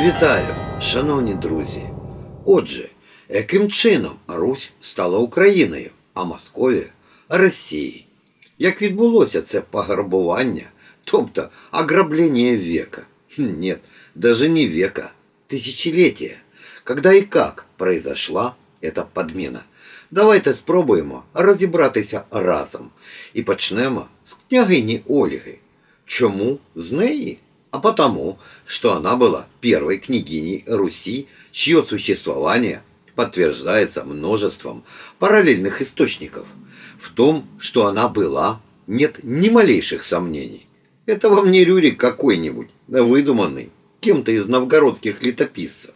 Вітаю, шановні друзі. Отже, яким чином Русь стала Україною, а Московія Росією? Як відбулося це пограбування, тобто ограбление века? Нет, даже не века, тысячелетия. Когда і як произошла эта подмена? Давайте спробуємо розібратися разом і почнемо з княгині Ольги. Чому з неї? А потому, что она была первой княгиней Руси, чье существование подтверждается множеством параллельных источников. В том, что она была, нет ни малейших сомнений. Это вам не Рюрик какой-нибудь, выдуманный кем-то из новгородских летописцев.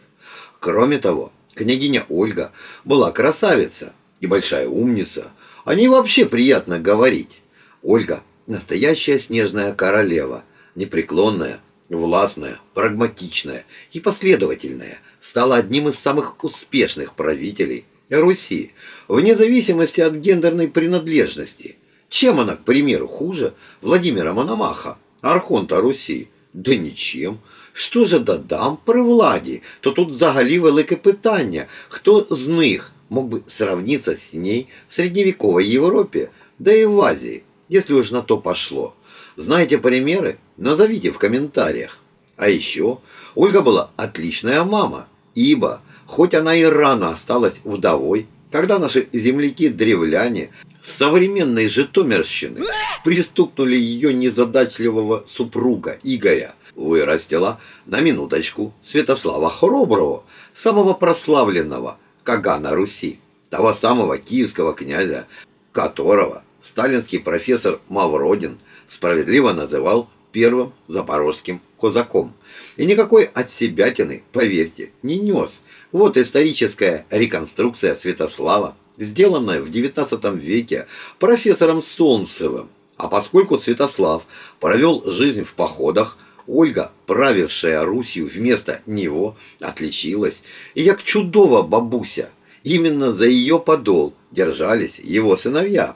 Кроме того, княгиня Ольга была красавица и большая умница. О ней вообще приятно говорить. Ольга – настоящая снежная королева, непреклонная, властная, прагматичная и последовательная, стала одним из самых успешных правителей Руси, вне зависимости от гендерной принадлежности. Чем она, к примеру, хуже Владимира Мономаха, архонта Руси? Да нічим. Що ж додам при владі? То тут взагалі велике питання, хто з них мог бы сравниться с ней в средневековой Европе, да и в Азии, если уж на то пошло. Знаете примеры? Назовите в комментариях. А еще Ольга была отличная мама, ибо, хоть она и рано осталась вдовой, когда наши земляки-древляне с современной Житомирщины пристукнули ее незадачливого супруга Игоря, вырастила на минуточку Святослава Храброго, самого прославленного Кагана Руси, того самого киевского князя, которого сталинский профессор Мавродин справедливо называл первым запорожским козаком. И никакой отсебятины, поверьте, не нес. Вот историческая реконструкция Святослава, сделанная в XIX веке профессором Солнцевым. А поскольку Святослав провел жизнь в походах, Ольга, правившая Русью вместо него, отличилась. И как чудова бабуся, именно за ее подол держались его сыновья.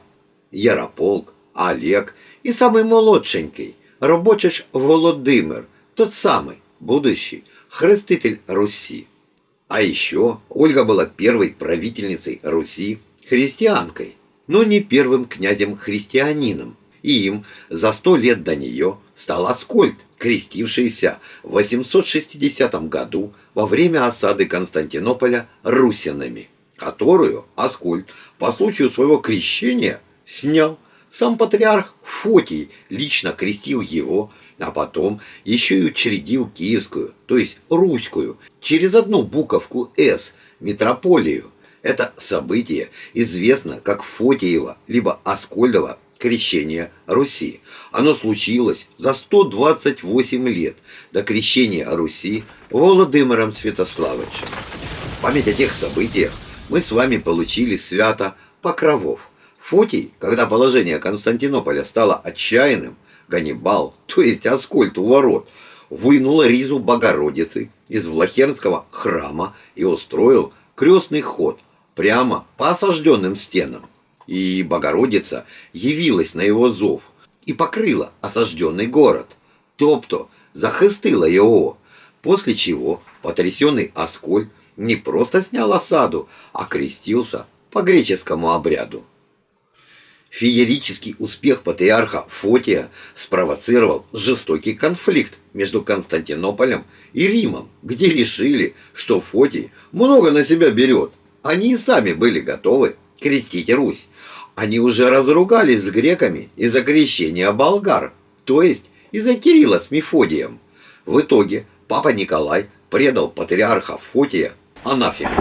Ярополк, Олег и самый молодшенький, Робочич Володимир, тот самый, будущий хреститель Руси. А еще Ольга была первой правительницей Руси, христианкой, но не первым князем-христианином. И им за сто лет до нее стал Аскольд, крестившийся в 860 году во время осады Константинополя русинами, которую Аскольд по случаю своего крещения снял. Сам патриарх Фотий лично крестил его, а потом еще и учредил киевскую, то есть русскую, через одну буковку «С» митрополию. Это событие известно как Фотиева либо Аскольдова крещение Руси. Оно случилось за 128 лет до крещения Руси Володимиром Святославичем. В память о тех событиях мы с вами получили свято Покровов. Фотий, когда положение Константинополя стало отчаянным, Ганнибал, то есть Аскольд у ворот, вынул Ризу Богородицы из Влахернского храма и устроил крестный ход прямо по осажденным стенам. И Богородица явилась на его зов и покрыла осажденный город, тобто захистила его, после чего потрясенный Аскольд не просто снял осаду, а крестился по греческому обряду. Феерический успех патриарха Фотия спровоцировал жестокий конфликт между Константинополем и Римом, где решили, что Фотий много на себя берет. Они и сами были готовы крестить Русь. Они уже разругались с греками из-за крещения болгар, то есть из-за Кирилла с Мефодием. В итоге папа Николай предал патриарха Фотия анафеме.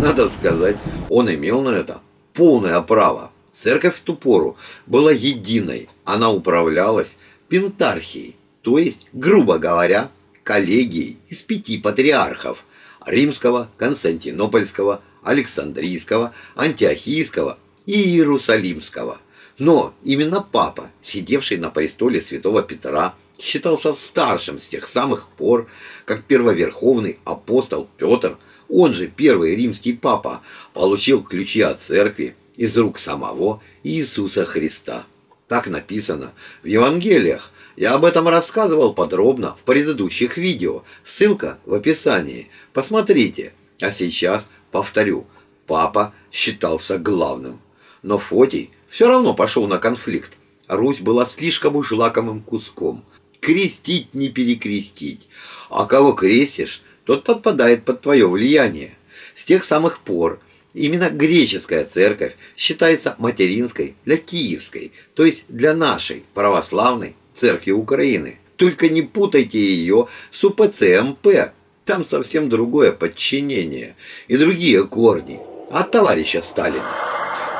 Надо сказать, он имел на это полное право. Церковь в ту пору была единой, она управлялась пентархией, то есть, грубо говоря, коллегией из пяти патриархов – римского, константинопольского, александрийского, антиохийского и иерусалимского. Но именно папа, сидевший на престоле святого Петра, считался старшим с тех самых пор, как первоверховный апостол Петр – он же первый римский папа, получил ключи от церкви из рук самого Иисуса Христа. Так написано в Евангелиях, Я об этом рассказывал подробно в предыдущих видео. Ссылка в описании. Посмотрите. А сейчас повторю. Папа считался главным. Но Фотий все равно пошел на конфликт. Русь была слишком уж лакомым куском. Крестить не перекрестить. А кого крестишь, тот подпадает под твое влияние. С тех самых пор именно греческая церковь считается материнской для киевской, то есть для нашей православной церкви Украины. Только не путайте ее с УПЦ-МП. Там совсем другое подчинение и другие корни от товарища Сталина.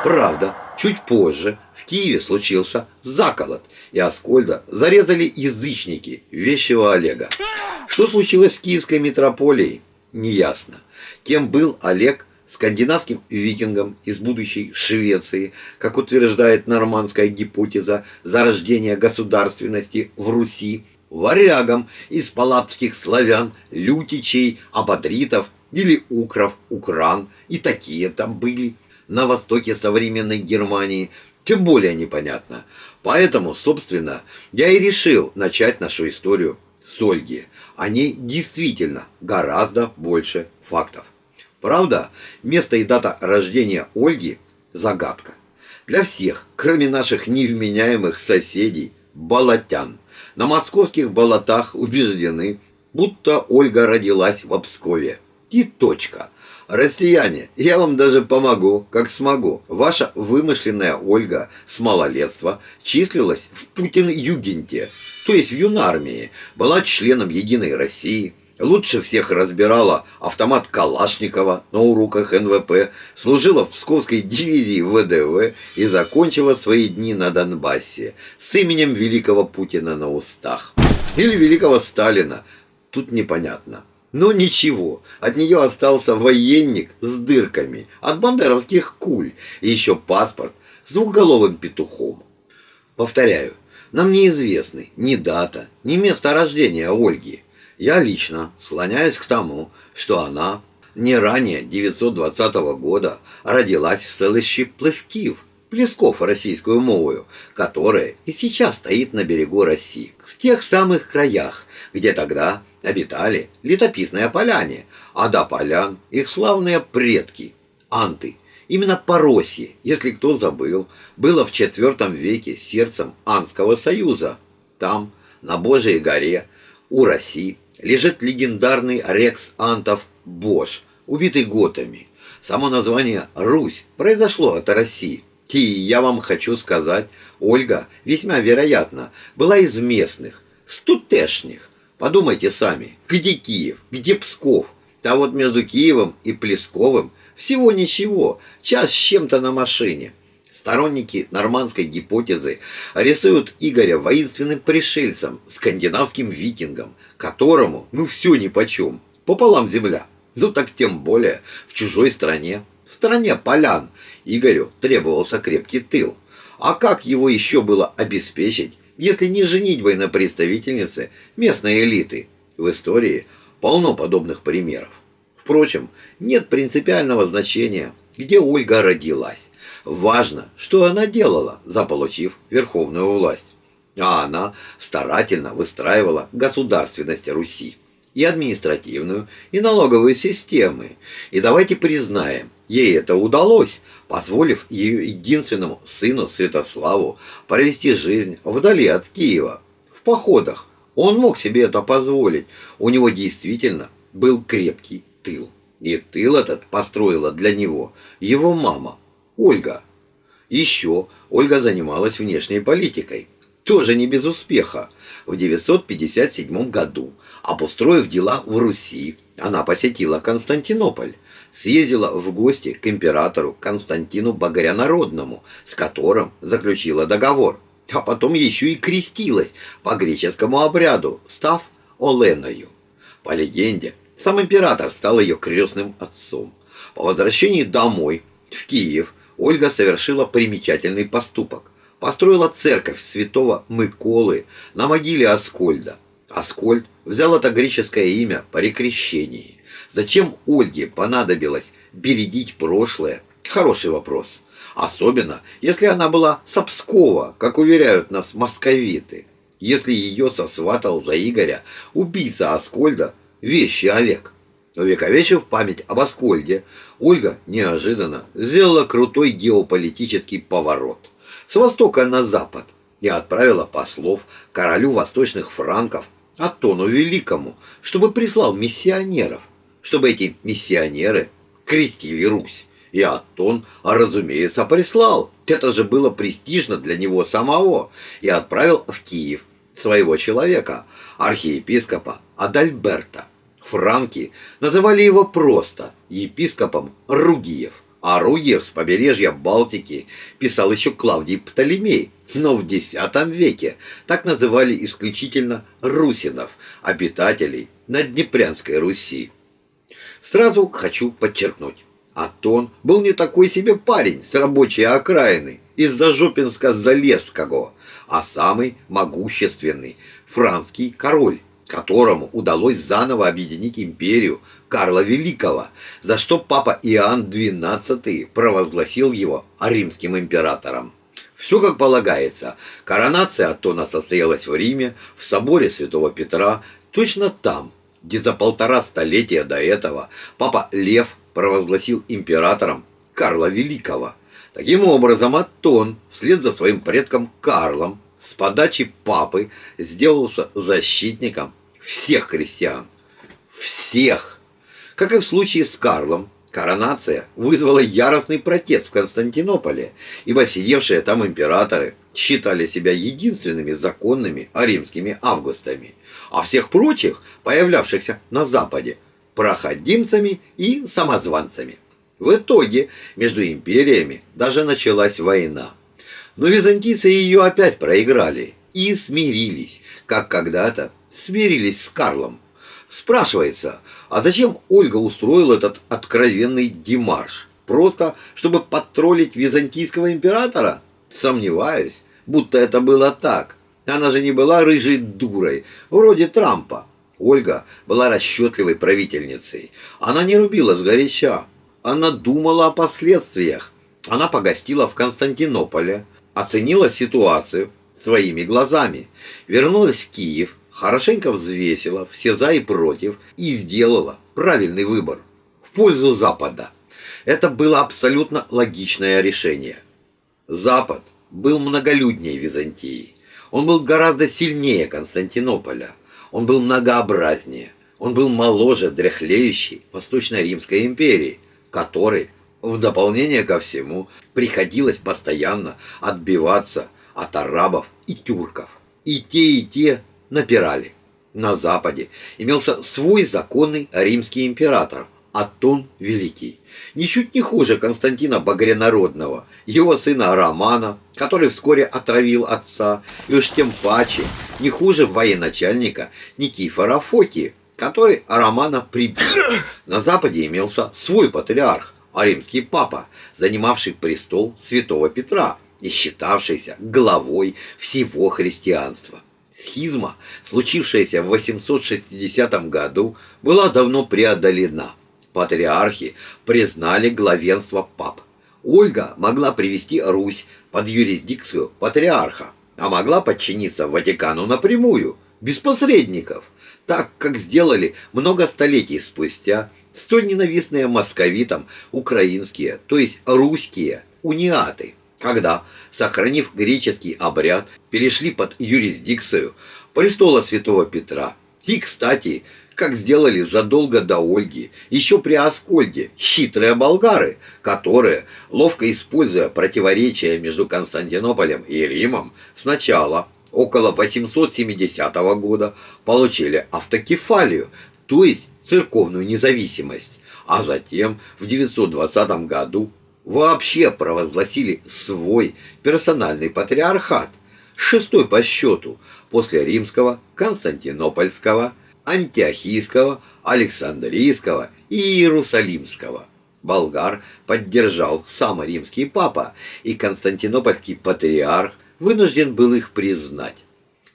Правда, чуть позже в Киеве случился заколот, и Аскольда зарезали язычники вещего Олега. Что случилось с киевской метрополией, неясно. Кем был Олег скандинавским викингом из будущей Швеции, как утверждает нормандская гипотеза зарождения государственности в Руси, варягом из палапских славян, лютичей, абадритов или укров, укран, и такие там были на востоке современной Германии, тем более непонятно. Поэтому, собственно, я и решил начать нашу историю с Ольги. О ней действительно гораздо больше фактов. Правда, место и дата рождения Ольги – загадка. Для всех, кроме наших невменяемых соседей, болотян. На московских болотах убеждены, будто Ольга родилась в Обскове. И точка. Россияне, я вам даже помогу, как смогу. Ваша вымышленная Ольга с малолетства числилась в Путин-Югенте, то есть в юнармии, была членом Единой России, лучше всех разбирала автомат Калашникова на уроках НВП, служила в Псковской дивизии ВДВ и закончила свои дни на Донбассе с именем великого Путина на устах. Или великого Сталина, тут непонятно. Но ничего, от нее остался военник с дырками, от бандеровских куль и еще паспорт с двухголовым петухом. Повторяю, нам неизвестны ни дата, ни место рождения Ольги. Я лично склоняюсь к тому, что она не ранее 920 года родилась в селище Плескив, Плесков российскую мовою, которая и сейчас стоит на берегу России, в тех самых краях, где тогда обитали летописные поляне, а до полян их славные предки, анты. Именно Поросье, если кто забыл, было в IV веке сердцем Анского союза. Там, на Божьей горе, у России, лежит легендарный рекс антов Бош, убитый готами. Само название «Русь» произошло от России. И я вам хочу сказать, Ольга, весьма вероятно, была из местных, стутешних, Подумайте сами, где Киев, где Псков? А вот между Киевом и Плесковым всего ничего, час с чем-то на машине. Сторонники нормандской гипотезы рисуют Игоря воинственным пришельцем, скандинавским викингом, которому, ну все нипочем, пополам земля. Ну так тем более в чужой стране, в стране полян, Игорю требовался крепкий тыл. А как его еще было обеспечить, если не женитьбой на представительнице местной элиты. В истории полно подобных примеров. Впрочем, нет принципиального значения, где Ольга родилась. Важно, что она делала, заполучив верховную власть. А она старательно выстраивала государственность Руси и административную, и налоговую системы. И давайте признаем, ей это удалось, позволив ее единственному сыну Святославу провести жизнь вдали от Киева, в походах. Он мог себе это позволить. У него действительно был крепкий тыл. И тыл этот построила для него его мама, Ольга. Еще Ольга занималась внешней политикой. Тоже не без успеха. В 957 году, обустроив дела в Руси, она посетила Константинополь съездила в гости к императору Константину Богорянародному, с которым заключила договор, а потом еще и крестилась по греческому обряду, став Оленою. По легенде, сам император стал ее крестным отцом. По возвращении домой, в Киев, Ольга совершила примечательный поступок. Построила церковь святого Миколы на могиле Аскольда. Аскольд взял это греческое имя по рекрещении. Зачем Ольге понадобилось бередить прошлое? Хороший вопрос. Особенно, если она была с как уверяют нас московиты. если ее сосватал за Игоря убийца Аскольда, вещи Олег. Увековечив память об Аскольде, Ольга неожиданно сделала крутой геополитический поворот с востока на запад и отправила послов королю восточных франков Атону Великому, чтобы прислал миссионеров, чтобы эти миссионеры крестили Русь. И Атон, разумеется, прислал. Это же было престижно для него самого. И отправил в Киев своего человека, архиепископа Адальберта. Франки называли его просто епископом Ругиев. А Ругиев с побережья Балтики писал еще Клавдий Птолемей. Но в X веке так называли исключительно русинов, обитателей Наднепрянской Руси. Сразу хочу подчеркнуть. Атон был не такой себе парень с рабочей окраины из-за Жопинска-Залесского, а самый могущественный францкий король, которому удалось заново объединить империю Карла Великого, за что папа Иоанн XII провозгласил его римским императором. Все как полагается. Коронация Атона состоялась в Риме, в соборе Святого Петра, точно там, где за полтора столетия до этого папа Лев провозгласил императором Карла Великого. Таким образом, Атон, вслед за своим предком Карлом, с подачи папы сделался защитником всех христиан. Всех! Как и в случае с Карлом, коронация вызвала яростный протест в Константинополе, ибо сидевшие там императоры считали себя единственными законными римскими августами, а всех прочих, появлявшихся на Западе, проходимцами и самозванцами. В итоге между империями даже началась война. Но византийцы ее опять проиграли и смирились, как когда-то смирились с Карлом. Спрашивается, а зачем Ольга устроила этот откровенный демарш? Просто, чтобы подтроллить византийского императора? Сомневаюсь, будто это было так. Она же не была рыжей дурой, вроде Трампа. Ольга была расчетливой правительницей. Она не рубила сгоряча. Она думала о последствиях. Она погостила в Константинополе, оценила ситуацию своими глазами, вернулась в Киев, хорошенько взвесила все за и против и сделала правильный выбор в пользу Запада. Это было абсолютно логичное решение. Запад был многолюднее Византии. Он был гораздо сильнее Константинополя. Он был многообразнее. Он был моложе дряхлеющей Восточно-Римской империи, которой, в дополнение ко всему, приходилось постоянно отбиваться от арабов и тюрков. И те, и те напирали. На Западе имелся свой законный римский император Атон Великий. Ничуть не хуже Константина Багрянародного, его сына Романа, который вскоре отравил отца, и уж тем паче не хуже военачальника Никифора Фоки, который Романа прибил. На Западе имелся свой патриарх, а римский папа, занимавший престол святого Петра и считавшийся главой всего христианства. Схизма, случившаяся в 860 году, была давно преодолена. Патриархи признали главенство пап. Ольга могла привести Русь под юрисдикцию патриарха, а могла подчиниться Ватикану напрямую, без посредников, так как сделали много столетий спустя столь ненавистные московитам украинские, то есть русские униаты когда, сохранив греческий обряд, перешли под юрисдикцию престола святого Петра. И, кстати, как сделали задолго до Ольги, еще при Аскольде, хитрые болгары, которые, ловко используя противоречия между Константинополем и Римом, сначала, около 870 года, получили автокефалию, то есть церковную независимость, а затем в 920 году вообще провозгласили свой персональный патриархат, шестой по счету после римского, константинопольского, антиохийского, александрийского и иерусалимского. Болгар поддержал сам римский папа, и константинопольский патриарх вынужден был их признать.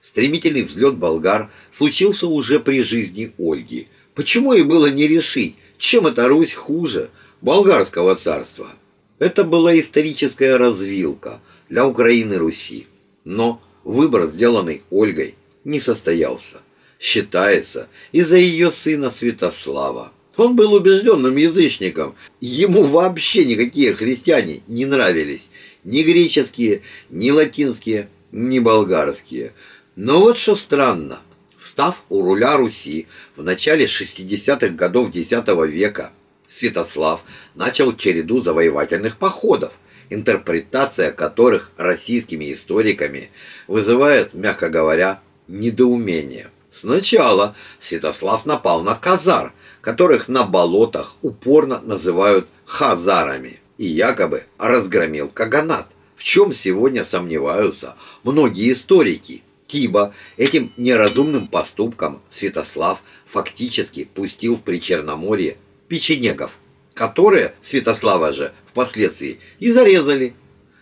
Стремительный взлет болгар случился уже при жизни Ольги. Почему и было не решить, чем эта Русь хуже болгарского царства? Это была историческая развилка для Украины Руси. Но выбор, сделанный Ольгой, не состоялся. Считается из-за ее сына Святослава. Он был убежденным язычником. Ему вообще никакие христиане не нравились. Ни греческие, ни латинские, ни болгарские. Но вот что странно. Встав у руля Руси в начале 60-х годов X века, Святослав начал череду завоевательных походов, интерпретация которых российскими историками вызывает, мягко говоря, недоумение. Сначала Святослав напал на казар, которых на болотах упорно называют хазарами, и якобы разгромил Каганат, в чем сегодня сомневаются многие историки. Ибо этим неразумным поступком Святослав фактически пустил в Причерноморье печенегов, которые Святослава же впоследствии и зарезали.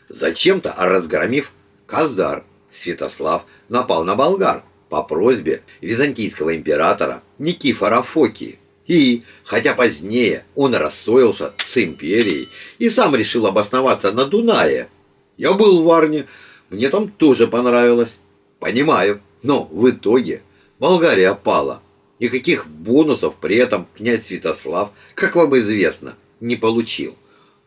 Зачем-то разгромив Казар, Святослав напал на болгар по просьбе византийского императора Никифора Фокии. И, хотя позднее он рассоился с империей и сам решил обосноваться на Дунае, я был в Варне, мне там тоже понравилось. Понимаю, но в итоге Болгария пала. Никаких бонусов при этом князь Святослав, как вам известно, не получил.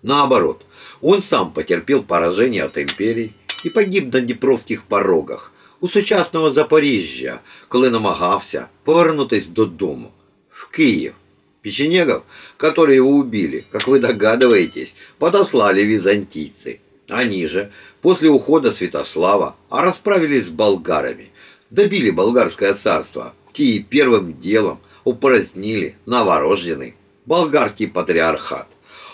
Наоборот, он сам потерпел поражение от империи и погиб на Дніпровських порогах у сучасного Запоріжжя, коли намагався повернутись додому, в Киев. Печенегов, которые его убили, как вы догадываетесь, подослали византийцы. Они же после ухода Святослава расправились с болгарами, добили болгарское царство, те первым делом упразднили новорожденный болгарский патриархат.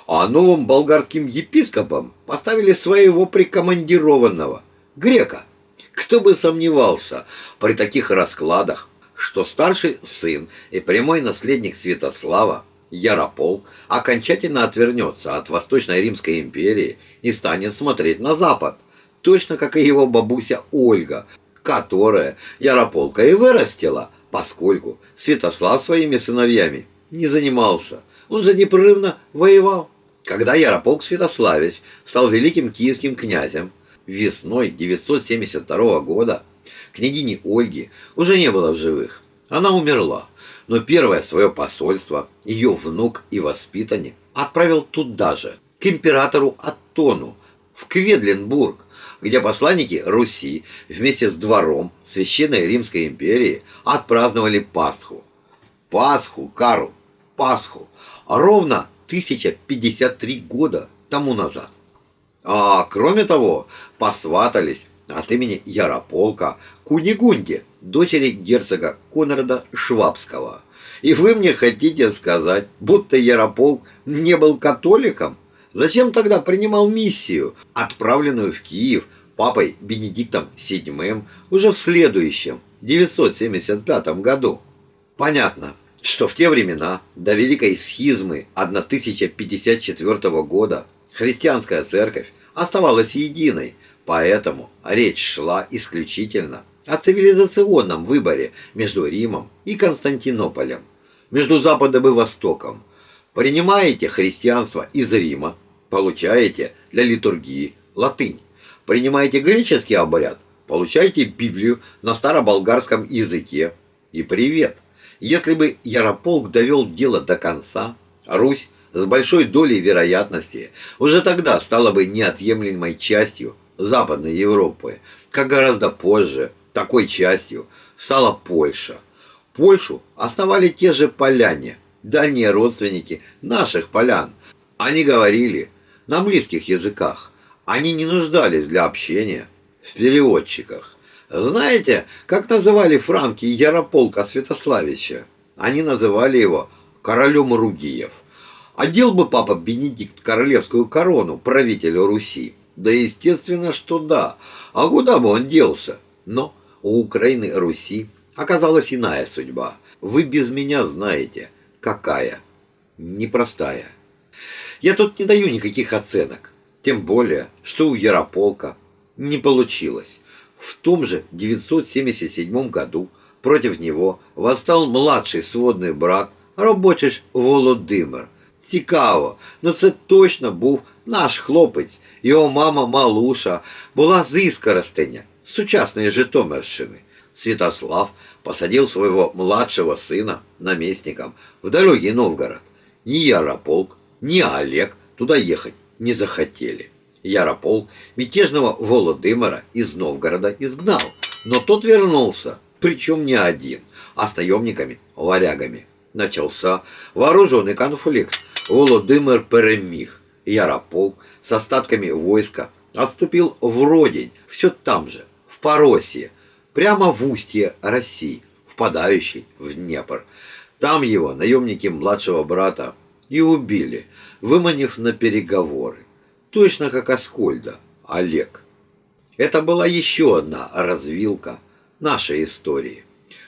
А новым болгарским епископом поставили своего прикомандированного, грека. Кто бы сомневался при таких раскладах, что старший сын и прямой наследник Святослава Яропол окончательно отвернется от Восточной Римской империи и станет смотреть на Запад, точно как и его бабуся Ольга, которая Ярополка и вырастила, поскольку Святослав своими сыновьями не занимался. Он же непрерывно воевал. Когда Ярополк Святославич стал великим киевским князем, весной 972 года княгини Ольги уже не было в живых. Она умерла но первое свое посольство ее внук и воспитанник отправил туда же, к императору Аттону, в Кведленбург, где посланники Руси вместе с двором Священной Римской империи отпраздновали Пасху. Пасху, Карл, Пасху, ровно 1053 года тому назад. А кроме того, посватались от имени Ярополка Кунигунде, дочери герцога Конрада Швабского. И вы мне хотите сказать, будто Ярополк не был католиком? Зачем тогда принимал миссию, отправленную в Киев папой Бенедиктом VII уже в следующем, 975 году? Понятно, что в те времена, до Великой Схизмы 1054 года, христианская церковь оставалась единой, Поэтому речь шла исключительно о цивилизационном выборе между Римом и Константинополем, между Западом и Востоком. Принимаете христианство из Рима, получаете для литургии латынь. Принимаете греческий обряд, получаете Библию на староболгарском языке. И привет! Если бы Ярополк довел дело до конца, Русь с большой долей вероятности уже тогда стала бы неотъемлемой частью Западной Европы, как гораздо позже такой частью стала Польша. Польшу основали те же поляне, дальние родственники наших полян. Они говорили на близких языках. Они не нуждались для общения в переводчиках. Знаете, как называли франки Ярополка Святославича? Они называли его королем Ругиев. Одел бы папа Бенедикт королевскую корону правителю Руси. Да естественно, что да. А куда бы он делся? Но у Украины Руси оказалась иная судьба. Вы без меня знаете, какая. Непростая. Я тут не даю никаких оценок. Тем более, что у Ярополка не получилось. В том же 977 году против него восстал младший сводный брат Робочич Володимир. Цікаво, но це точно був наш хлопець, його мама Малуша, була з Іскоростеня, сучасной Житомирщины. Святослав посадил своего младшего сына наместником в далекий Новгород. Ни Ярополк, ни Олег туда ехать не захотели. Ярополк мятежного Володымира из Новгорода изгнал, но тот вернулся, причем не один, а с наемниками, варягами. Начался вооруженный конфликт. Володимир перемиг. Ярополк с остатками войска отступил в Родень, все там же, в Поросье, прямо в устье России, впадающей в Днепр. Там его наемники младшего брата и убили, выманив на переговоры. Точно как Аскольда, Олег. Это была еще одна развилка нашей истории.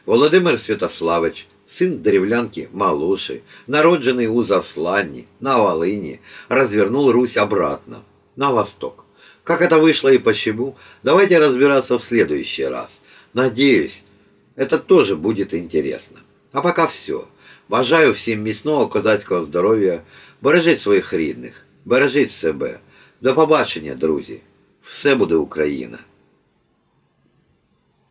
Володимир Святославич, сын древлянки Малуши, народженный у Засланни, на Волыни, развернул Русь обратно, на восток. Как это вышло и почему, давайте разбираться в следующий раз. Надеюсь, это тоже будет интересно. А пока все. Бажаю всім міцного козацького здоров'я, бережіть своїх рідних, бережіть себе. До побачення, друзі! Все буде Україна!